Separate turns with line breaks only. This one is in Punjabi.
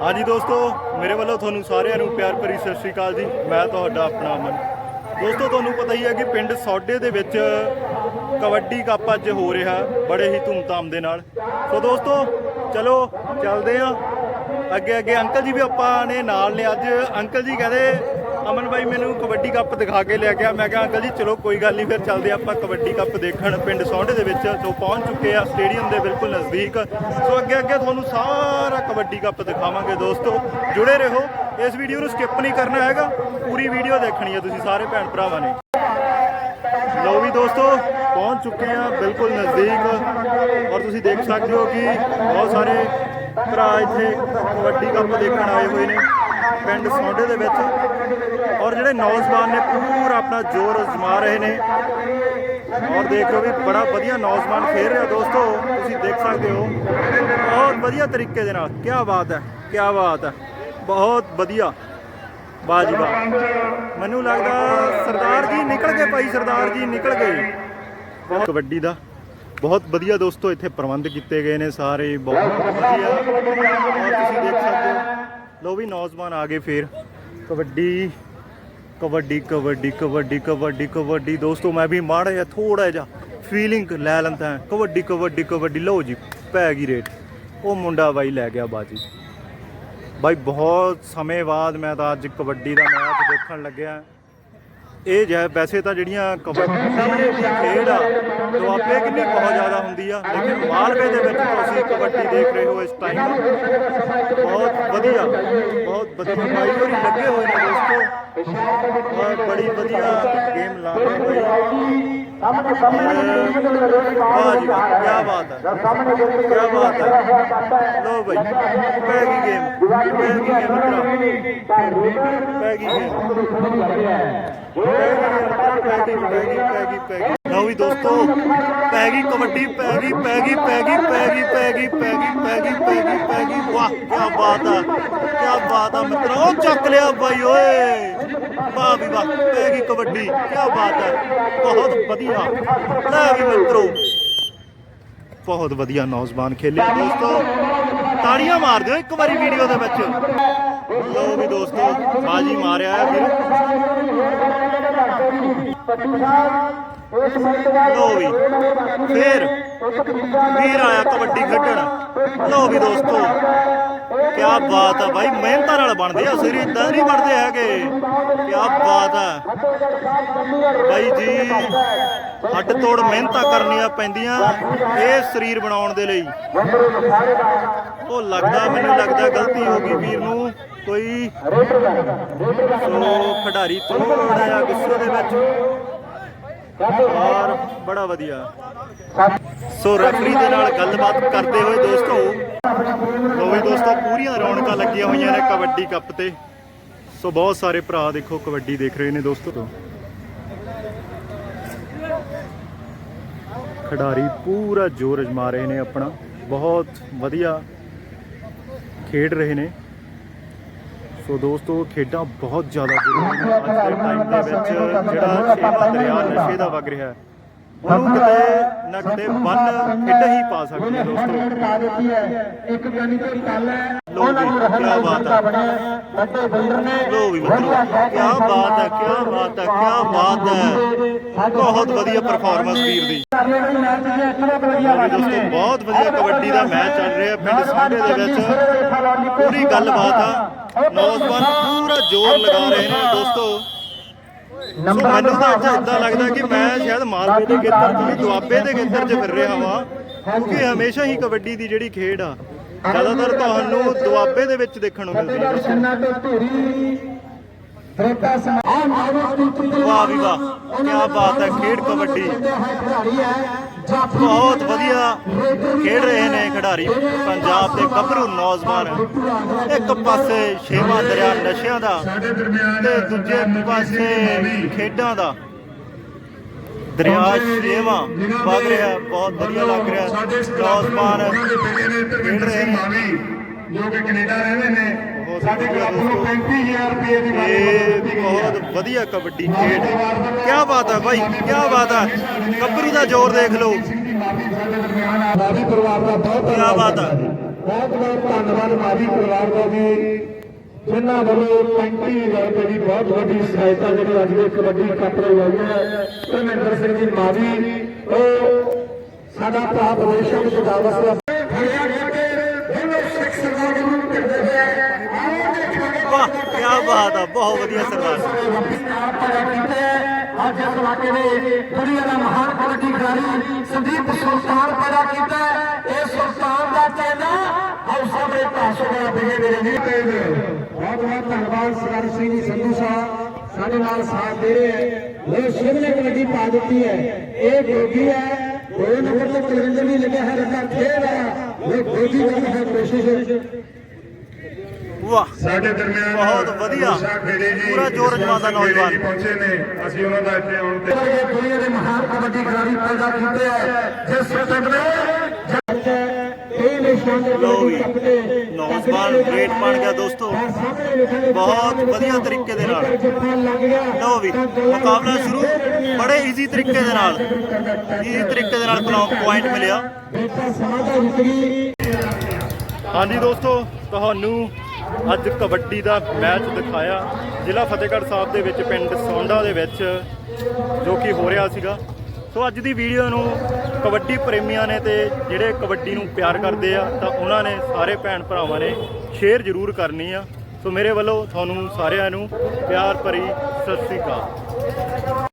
ਹਾਂਜੀ ਦੋਸਤੋ, ਮੇਰੇ ਵੱਲੋਂ ਤੁਹਾਨੂੰ ਸਾਰਿਆਂ ਨੂੰ ਪਿਆਰ ਭਰੀ ਸਤਿ ਸ਼੍ਰੀ ਅਕਾਲ ਜੀ। ਮੈਂ ਤੁਹਾਡਾ ਆਪਣਾ ਅਮਨ। ਦੋਸਤੋ, ਤੁਹਾਨੂੰ ਪਤਾ ਹੀ ਹੈ ਕਿ ਪਿੰਡ ਸੌਡੇ ਦੇ ਵਿੱਚ ਕਬੱਡੀ ਕੱਪ ਅੱਜ ਹੋ ਰਿਹਾ, ਬੜੇ ਹੀ ਧੂਮਧਾਮ ਦੇ ਨਾਲ। ਸੋ ਦੋਸਤੋ, ਚਲੋ, ਚੱਲਦੇ ਆ ਅੱਗੇ ਅੱਗੇ ਅੰਕਲ ਜੀ ਵੀ ਆਪਾਂ ਨੇ ਨਾਲ ਨੇ। ਅੱਜ ਅੰਕਲ ਜੀ ਕਹਿੰਦੇ ਅਮਨ ਬਾਈ ਮੈਨੂੰ ਕਬੱਡੀ ਕੱਪ ਦਿਖਾ ਕੇ ਲੈ ਗਿਆ। ਮੈਂ ਕਿਹਾ, ਅੰਕਲ ਜੀ, ਚਲੋ ਕੋਈ ਗੱਲ ਨਹੀਂ, ਫਿਰ ਚੱਲਦੇ ਆਪਾਂ ਕਬੱਡੀ ਕੱਪ ਦੇਖਣ ਪਿੰਡ ਸੌਂਢੇ ਦੇ ਵਿੱਚ, ਜੋ ਪਹੁੰਚ ਚੁੱਕੇ ਆ ਸਟੇਡੀਅਮ ਦੇ ਬਿਲਕੁਲ ਨਜ਼ਦੀਕ। ਸੋ ਅੱਗੇ ਅੱਗੇ ਤੁਹਾਨੂੰ ਸਾਰਾ ਕਬੱਡੀ ਕੱਪ ਦਿਖਾਵਾਂਗੇ ਦੋਸਤੋ। ਜੁੜੇ ਰਹੋ। ਇਸ ਵੀਡੀਓ ਨੂੰ ਸਕਿਪ ਨਹੀਂ ਕਰਨਾ ਹੈਗਾ। ਪੂਰੀ ਵੀਡੀਓ ਦੇਖਣੀ ਹੈ ਤੁਸੀਂ ਸਾਰੇ ਭੈਣ ਭਰਾਵਾਂ ਨੇ। ਲੋ ਵੀ ਦੋਸਤੋ, ਪਹੁੰਚ ਚੁੱਕੇ ਆ ਬਿਲਕੁਲ ਨਜ਼ਦੀਕ। ਔਰ ਤੁਸੀਂ ਦੇਖ ਸਕਦੇ ਹੋ ਕਿ ਬਹੁਤ ਸਾਰੇ ਭਰਾ ਇੱਥੇ ਕਬੱਡੀ ਕੱਪ ਦੇਖਣ ਆਏ ਹੋਏ ਨੇ ਪਿੰਡ ਸੌਂਡੇ ਦੇ ਵਿੱਚ। ਔਰ ਜਿਹੜੇ ਨੌਜਵਾਨ ਨੇ ਪੂਰਾ ਆਪਣਾ ਜ਼ੋਰ ਅਜ਼ਮਾ ਰਹੇ ਨੇ। ਔਰ ਦੇਖ ਲਓ ਵੀ ਬੜਾ ਵਧੀਆ ਨੌਜਵਾਨ ਖੇਡ ਰਿਹਾ ਦੋਸਤੋ, ਤੁਸੀਂ ਦੇਖ ਸਕਦੇ ਹੋ। ਬਹੁਤ ਵਧੀਆ ਤਰੀਕੇ ਦੇ ਨਾਲ ਕੀ ਬਾਤ ਹੈ ਕੀ ਬਾਤ ਹੈ। ਬਹੁਤ ਵਧੀਆ। ਵਾਹ ਜੀ ਮੈਨੂੰ ਲੱਗਦਾ ਸਰਦਾਰ ਜੀ ਨਿਕਲ ਗਏ ਭਾਈ, ਸਰਦਾਰ ਜੀ ਨਿਕਲ ਗਏ। ਬਹੁਤ ਕਬੱਡੀ ਦਾ ਬਹੁਤ ਵਧੀਆ ਦੋਸਤੋ, ਇੱਥੇ ਪ੍ਰਬੰਧ ਕੀਤੇ ਗਏ ਨੇ ਸਾਰੇ, ਬਹੁਤ ਵਧੀਆ। ਔਰ ਤੁਸੀਂ ਦੇਖ ਸਕਦੇ ਹੋ। ਲੋ ਵੀ ਨੌਜਵਾਨ ਆ ਗਏ ਫੇਰ। ਕਬੱਡੀ ਕਬੱਡੀ ਕਬੱਡੀ ਕਬੱਡੀ ਕਬੱਡੀ ਕਬੱਡੀ। ਦੋਸਤੋ, ਮੈਂ ਵੀ ਮਾੜਾ ਜਿਹਾ ਥੋੜਾ ਜਿਹਾ ਫੀਲਿੰਗ ਲੈ ਲੈਂਦਾ ਹਾਂ। ਕਬੱਡੀ ਕਬੱਡੀ ਕਬੱਡੀ। ਲਓ ਜੀ, ਪੈ ਗਈ ਰੇਟ ਉਹ ਮੁੰਡਾ ਬਾਈ ਲੈ ਗਿਆ ਬਾਜੀ। ਬਾਈ, ਬਹੁਤ ਸਮੇਂ ਬਾਅਦ ਮੈਂ ਤਾਂ ਅੱਜ ਕਬੱਡੀ ਦਾ ਮੈਚ ਦੇਖਣ ਲੱਗਿਆ। ਇਹ ਜੈ ਵੈਸੇ ਤਾਂ ਜਿਹੜੀਆਂ ਕਬੱਡੀ ਖੇਡ ਆ ਦੁਆਬੇ ਕਿੰਨੀ ਬਹੁਤ ਜ਼ਿਆਦਾ ਹੁੰਦੀ ਆ ਲੇਕਿਨ ਮਾਲਵੇ ਦੇ ਵਿੱਚ ਤੁਸੀਂ ਕਬੱਡੀ ਦੇਖ ਰਹੇ ਹੋ ਇਸ ਟਾਈਮ ਬਹੁਤ ਵਧੀਆ ਬਹੁਤ ਵਧੀਆ। ਬਾਈ ਹੋਰੀ ਲੱਗੇ ਹੋਏ ਨੇ ਦੋਸਤੋ। ਬੜੀ ਵਧੀਆ ਗੇਮ ਲਾ ਰਹੇ ਹੈ ਕੀ ਬਾਤ ਹੈ ਲੋ ਬਾਈ ਪੈ ਗਈ ਗੇਮ ਪੈ ਗਈ ਗੇਮ ਮਿੱਤਰਾ ਪੈ ਗਈ ਗੇਮ ਪੈ ਗਈ ਪੈ ਗਈ ਪੈ ਗਈ ਪੈ ਗਈ ਲਓ ਵੀ ਦੋਸਤੋ ਪੈ ਗਈ ਕਬੱਡੀ ਪੈ ਗਈ ਪੈ ਗਈ ਪੈ ਗਈ ਪੈ ਗਈ ਪੈ ਗਈ ਪੈ ਗਈ ਪੈ ਗਈ ਪੈ ਗਈ ਪੈ ਗਈ ਵਾਹ ਵੀ ਵਾਹ ਪੈ ਗਈ ਕਬੱਡੀ ਕੀ ਬਾਤ ਹੈ। ਬਹੁਤ ਵਧੀਆ। ਲੈ ਵੀ ਮਿੱਤਰੋ। ਬਹੁਤ ਵਧੀਆ ਨੌਜਵਾਨ ਖੇਲੇ। ਦੋਸਤੋ, ਤਾੜੀਆਂ ਮਾਰ ਦਿਓ ਇੱਕ ਵਾਰੀ ਵੀਡੀਓ ਦੇ ਵਿੱਚ। ਲੋ ਵੀ ਦੋਸਤੋ, ਬਾਜੀ ਮਾਰਿਆ ਹੈ ਫਿਰ। ਲੋ ਵੀ, ਫੇਰ। ਵੀਰ ਆਇਆ ਕਬੱਡੀ ਖੇਡਣ। ਲੋ ਵੀ ਦੋਸਤੋ। ਕੀ ਬਾਤ ਆ ਭਾਈ ਮਿਹਨਤਾਂ ਨਾਲ ਬਣਦੇ ਆ, ਸਿਰ ਇਦਾਂ ਨਹੀਂ ਬਣਦੇ ਹੈਗੇ। ਕੀ ਬਾਤ ਆ। ਭਾਈ ਜੀ, ਹੱਡ ਤੋੜ ਮਿਹਨਤਾਂ ਕਰਨੀਆਂ ਪੈਂਦੀਆਂ ਇਹ ਸਰੀਰ ਬਣਾਉਣ ਦੇ ਲਈ। ਉਹ ਲੱਗਦਾ, ਮੈਨੂੰ ਲੱਗਦਾ ਗਲਤੀ ਹੋ ਗਈ ਵੀਰ ਨੂੰ, ਕੋਈ ਸੋ ਖਿਡਾਰੀ ਥੋੜਾ ਜਿਹਾ ਗੁੱਸੇ ਦੇ ਵਿੱਚ। ਔਰ ਬੜਾ ਵਧੀਆ। ਸੋ ਰੈਫਰੀ ਦੇ ਨਾਲ ਗੱਲਬਾਤ ਕਰਦੇ ਹੋਏ ਦੋਸਤੋ ਲੋ ਦੋਸਤੋ ਪੂਰੀਆਂ ਰੌਣਕਾਂ ਲੱਗੀਆਂ ਹੋਈਆਂ ਨੇ ਕਬੱਡੀ ਕੱਪ ਤੇ। ਸੋ ਬਹੁਤ ਸਾਰੇ ਭਰਾ ਦੇਖੋ ਕਬੱਡੀ ਦੇਖ ਰਹੇ ਨੇ ਦੋਸਤੋ। ਖਿਡਾਰੀ ਪੂਰਾ ਜੋਰ ਅਜਮਾ ਰਹੇ ਨੇ ਆਪਣਾ। ਬਹੁਤ ਵਧੀਆ ਖੇਡ ਰਹੇ ਨੇ। ਸੋ ਦੋਸਤੋ ਖੇਡਾਂ ਬਹੁਤ ਜ਼ਿਆਦਾ ਜ਼ਰੂਰੀ ਨੇ। ਅੱਜ ਦੇ ਟਾਈਮ ਦੇ ਵਿੱਚ ਜਿਹੜਾ ਛੇਵਾਂ ਦਰਿਆ ਨਸ਼ੇ ਦਾ ਵਗ ਰਿਹਾ ਹੈ। ਉਹਨੂੰ ਕਿਤੇ ਨਾ ਕਿਤੇ ਬੰਨ ਖੇਡ ਹੀ ਪਾ ਸਕਦੇ ਦੋਸਤੋ।
ਇੱਕ ਜਾਨੀ ਕਿ ਕੱਲ ਹੈ
ਲੋ ਵੀ ਕੀ ਬਾਤ ਹੈ।
ਵੱਡੇ ਬਿਲਡਰ ਨੇ
ਲੋ ਵੀ ਮਿੱਤਰੋ ਕੀ ਬਾਤ ਹੈ ਕੀ ਬਾਤ ਹੈ ਕੀ ਬਾਤ ਹੈ। ਬਹੁਤ ਵਧੀਆ ਪਰਫਾਰਮੈਂਸ ਵੀਰ ਦੀ। ਬਹੁਤ ਵਧੀਆ ਕਬੱਡੀ ਦਾ ਮੈਚ ਚੱਲ ਰਿਹਾ ਪਿੰਡ ਸਾਂਢੇ ਦੇ ਵਿੱਚ। ਪੂਰੀ ਗੱਲਬਾਤ ਆ। ਨੌਜਵਾਨ ਪੂਰਾ ਜ਼ੋਰ ਲਗਾ ਰਹੇ ਨੇ ਦੋਸਤੋ। ਸੋ ਮੈਨੂੰ ਤਾਂ ਅੱਜ ਇਦਾਂ ਲੱਗਦਾ ਕਿ ਮੈਂ ਸ਼ਾਇਦ ਮਾਲਵੇ ਦੇ ਖੇਤਰ 'ਚ ਨਹੀਂ ਦੁਆਬੇ ਦੇ ਖੇਤਰ 'ਚ ਫਿਰ ਰਿਹਾ ਹਾਂ ਕਿਉਂਕਿ ਹਮੇਸ਼ਾ ਹੀ ਕਬੱਡੀ ਦੀ ਜਿਹੜੀ ਖੇਡ ਆ ਜ਼ਿਆਦਾਤਰ ਤੁਹਾਨੂੰ ਦੁਆਬੇ ਦੇ ਵਿੱਚ ਦੇਖਣ ਨੂੰ ਮਿਲਦੀ ਹੈ।
ਰੇਤਾ
ਵਾਹ ਵੀ ਵਾਹ ਕੀ ਬਾਤ ਹੈ ਖੇਡ ਕਬੱਡੀ। ਬਹੁਤ ਵਧੀਆ ਖੇਡ ਰਹੇ ਨੇ ਖਿਡਾਰੀ। ਪੰਜਾਬ ਦੇ ਗੱਭਰੂ ਨੌਜਵਾਨ। ਇੱਕ ਪਾਸੇ ਛੇਵਾਂ ਦਰਿਆ ਨਸ਼ਿਆਂ ਦਾ ਤੇ ਦੂਜੇ ਪਾਸੇ ਖੇਡਾਂ ਦਾ। ਦਰਿਆ ਛੇਵਾਂ ਵਗ ਰਿਹਾ ਬਹੁਤ ਵਧੀਆ ਲੱਗ ਰਿਹਾ। ਨੌਜਵਾਨ ਖੇਡ ਰਹੇ ਨੇ।
ਜੋ ਕਿ ਕੈਨੇਡਾ ਰਹਿੰਦੇ ਨੇ ਸਾਡੇ ਕਲੱਬ ਨੂੰ
ਦੋਸਤੋ।
35000 ਰੁਪਏ ਦੀ
ਇਹ ਬਹੁਤ ਵਧੀਆ ਕਬੱਡੀ ਖੇਡ ਕੀ ਬਾਤ ਹੈ ਭਾਈ ਕੀ ਬਾਤ ਹੈ। ਗੱਭਰੂ ਦਾ ਜ਼ੋਰ ਦੇਖ ਲਓ।
ਬਾਬੀ ਪਰਿਵਾਰ ਦਾ ਬਹੁਤ
ਕੀ ਬਾਤ ਹੈ।
ਬਹੁਤ ਬਹੁਤ ਧੰਨਵਾਦ ਮਾਵੀ ਪਰਿਵਾਰ ਦਾ ਵੀ ਜਿਨ੍ਹਾਂ ਵੱਲੋਂ 35000 ਰੁਪਏ ਦੀ ਬਹੁਤ ਵੱਡੀ ਸਹਾਇਤਾ ਜਿਹੜੀ ਅੱਜ ਦੇ ਕਬੱਡੀ ਕੱਪ ਆਈ ਹੈ ਧਰਮਿੰਦਰ ਸਿੰਘ ਜੀ ਮਾਵੀ ਉਹ ਸਾਡਾ ਭਰਾ ਬਲੇਸ਼ਰ ਵਿੱਚ ਦਾਵਸ ਦਾ ਖੜਿਆ ਕਰਕੇ ਦੋਨੋਂ ਸਿੱਖ ਸਰਦਾਰ ਜੀ ਨੂੰ ਕਰਦੇ ਹੋਏ ਆਓ ਦੇਖਾਂਗੇ
ਵਾਹ ਕੀ ਬਾਤ ਆ ਬਹੁਤ ਵਧੀਆ ਸਰਦਾਰ
ਅੱਜ ਇਸ ਇਲਾਕੇ ਦੇ ਦੁਨੀਆ ਦਾ ਮਹਾਨ ਕਬੱਡੀ ਖਿਡਾਰੀ ਸੰਦੀਪ ਸੁਲਤਾਨ ਪੈਦਾ ਕੀਤਾ ਹੈ। ਇਹ ਸੁਲਤਾਨ ਦਾ ਚੈਨਾ ਹੌਸਾ ਦੇ ਪਾਸੋਂ ਦਾ ਬਿਗੇ ਮੇਰੇ ਜੀ ਬਹੁਤ ਬਹੁਤ ਧੰਨਵਾਦ ਸਰਦਾਰ ਸਿੰਘ ਜੀ ਸੰਧੂ ਸਾਹਿਬ ਸਾਡੇ ਨਾਲ ਸਾਥ ਦੇ ਰਹੇ ਹੈ ਉਹ ਸ਼ਿਵ ਨੇ ਕਬੱਡੀ ਪਾ ਦਿੱਤੀ ਹੈ ਇਹ ਗੋਗੀ ਹੈ ਦੋ ਨੰਬਰ ਤੇ ਕੁਲਵਿੰਦਰ ਵੀ ਲੱਗਿਆ ਹੈ ਰੱਖਾ ਖੇਡ ਹੈ ਉਹ ਗੋਗੀ ਕਰਦਾ ਹੈ ਕੋਸ਼ਿਸ਼
ਵਾਹ
ਸਾਡੇ ਦਰਮਿਆਨ
ਬਹੁਤ ਵਧੀਆ। ਪੂਰਾ ਜੋਰ
ਖੇੜੇ
ਨੌਜਵਾਨ।
ਪਹੁੰਚੇ ਨੇ ਅਸੀਂ ਉਹਨਾਂ ਦਾ ਇੱਥੇ ਆਉਣ ਤੇ
ਇਹ ਦੁਨੀਆ ਦੇ ਮਹਾਨ ਕਬੱਡੀ ਖਿਡਾਰੀ ਪੈਦਾ ਕੀਤੇ ਹੈ ਜਿਸ ਦੇ
ਨੌਜਵਾਨ ਗ੍ਰੇਟ ਬਣ ਗਿਆ ਦੋਸਤੋ। ਬਹੁਤ ਵਧੀਆ ਤਰੀਕੇ ਦੇ ਨਾਲ। ਲਓ ਵੀ ਮੁਕਾਬਲਾ ਸ਼ੁਰੂ ਬੜੇ ਈਜ਼ੀ ਤਰੀਕੇ ਦੇ ਨਾਲ ਈਜ਼ੀ ਤਰੀਕੇ ਦੇ ਨਾਲ ਪੁਆਇੰਟ ਮਿਲਿਆ ਹਾਂਜੀ ਦੋਸਤੋ ਤੁਹਾਨੂੰ ਅੱਜ ਕਬੱਡੀ ਦਾ ਮੈਚ ਦਿਖਾਇਆ। ਜ਼ਿਲ੍ਹਾ ਫਤਿਹਗੜ੍ਹ ਸਾਹਿਬ ਦੇ ਵਿੱਚ ਪਿੰਡ ਸੌਂਡਾ ਦੇ ਵਿੱਚ ਜੋ ਕਿ ਹੋ ਰਿਹਾ ਸੀਗਾ। ਸੋ ਅੱਜ ਦੀ ਵੀਡੀਓ ਨੂੰ ਕਬੱਡੀ ਪ੍ਰੇਮੀਆਂ ਨੇ ਤੇ ਜਿਹੜੇ ਕਬੱਡੀ ਨੂੰ ਪਿਆਰ ਕਰਦੇ ਆ, ਤਾਂ ਉਹਨਾਂ ਨੇ ਸਾਰੇ ਭੈਣ ਭਰਾਵਾਂ ਨੇ ਸ਼ੇਅਰ ਜ਼ਰੂਰ ਕਰਨੀ ਆ। ਸੋ ਮੇਰੇ ਵੱਲੋਂ ਤੁਹਾਨੂੰ ਸਾਰਿਆਂ ਨੂੰ ਪਿਆਰ ਭਰੀ ਸਤਿ ਸ੍ਰੀ ਅਕਾਲ।